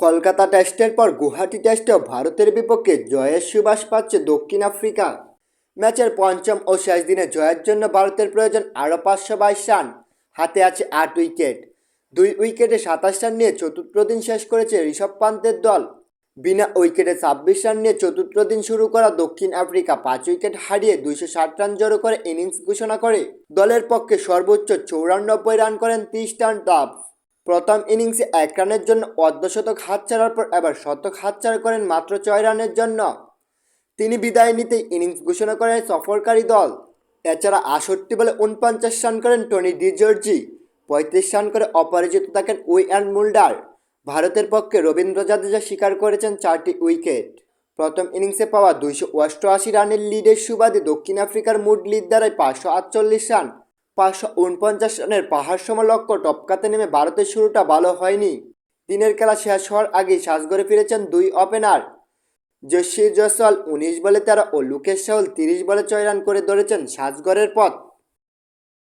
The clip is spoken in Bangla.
কলকাতা টেস্টের পর গুয়াহাটি টেস্টেও ভারতের বিপক্ষে জয়ের সুবাস পাচ্ছে দক্ষিণ আফ্রিকা। ম্যাচের পঞ্চম ও শেষ দিনে জয়ের জন্য ভারতের প্রয়োজন আরও পাঁচশো বাইশ রান। হাতে আছে আট উইকেট। দুই উইকেটে সাতাশ রান নিয়ে চতুর্থ দিন শেষ করেছে ঋষভ পান্তের দল। বিনা উইকেটে ছাব্বিশ রান নিয়ে চতুর্থ দিন শুরু করা দক্ষিণ আফ্রিকা পাঁচ উইকেট হারিয়ে দুইশো ষাট রান জড়ো করে ইনিংস ঘোষণা করে। দলের পক্ষে সর্বোচ্চ চৌরানব্বই রান করেন তিরিশ রান টাফ প্রথম ইনিংসে এক রানের জন্য অর্ধশতক হাতছাড়ার পর এবার শতক হাত হাতছাড়া করেন মাত্র ছয় রানের জন্য। তিনি বিদায় নিতে ইনিংস ঘোষণা করেন সফরকারী দল। এছাড়া আষট্টি বলে উনপঞ্চাশ রান করেন টনি ডি জর্জি পঁয়ত্রিশ রান করে অপরাজিত থাকেন উই অ্যান্ড মুল্ডার। ভারতের পক্ষে রবীন্দ্র জাদেজা স্বীকার করেছেন চারটি উইকেট। প্রথম ইনিংসে পাওয়া দুইশো অষ্টআশি রানের লিডের সুবাদে দক্ষিণ আফ্রিকার মুড লিড দ্বারায় পাঁচশো আটচল্লিশ রান। পাঁচশো উনপঞ্চাশ রানের পাহাড় সম লক্ষ্য টপকাতে নেমে ভারতের শুরুটা ভালো হয়নি। দিনের খেলা শেষ হওয়ার আগেই সাজগরে ফিরেছেন দুই ওপেনার। জসির জয়সওয়াল উনিশ বলে তেরো ও লুকেশ সাহল তিরিশ বলে ছয় রান করে ধরেছেন সাজগড়ের পথ।